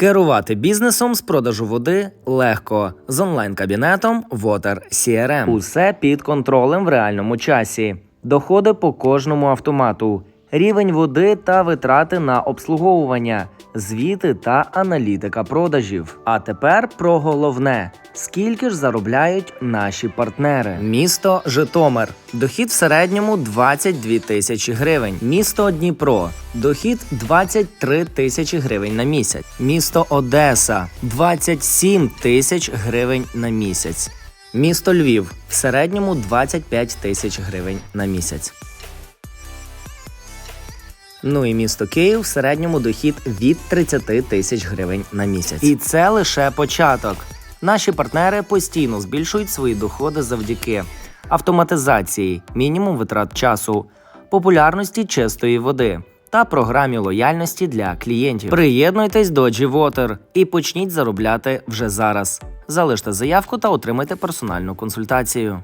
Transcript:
Керувати бізнесом з продажу води легко з онлайн-кабінетом Water CRM. Усе під контролем в реальному часі. Доходи по кожному автомату, рівень води та витрати на обслуговування, звіти та аналітика продажів. А тепер про головне: скільки ж заробляють наші партнери? Місто Житомир. Дохід в середньому 22 тисячі гривень. Місто Дніпро. Дохід 23 тисячі гривень на місяць. Місто Одеса 27 тисяч гривень на місяць. Місто Львів в середньому 25 тисяч гривень на місяць. Ну і місто Київ в середньому дохід від 30 тисяч гривень на місяць. І це лише початок. Наші партнери постійно збільшують свої доходи завдяки автоматизації, мінімум витрат часу, популярності чистої води та програмі лояльності для клієнтів. Приєднуйтесь до G-Water і почніть заробляти вже зараз. Залиште заявку та отримайте персональну консультацію.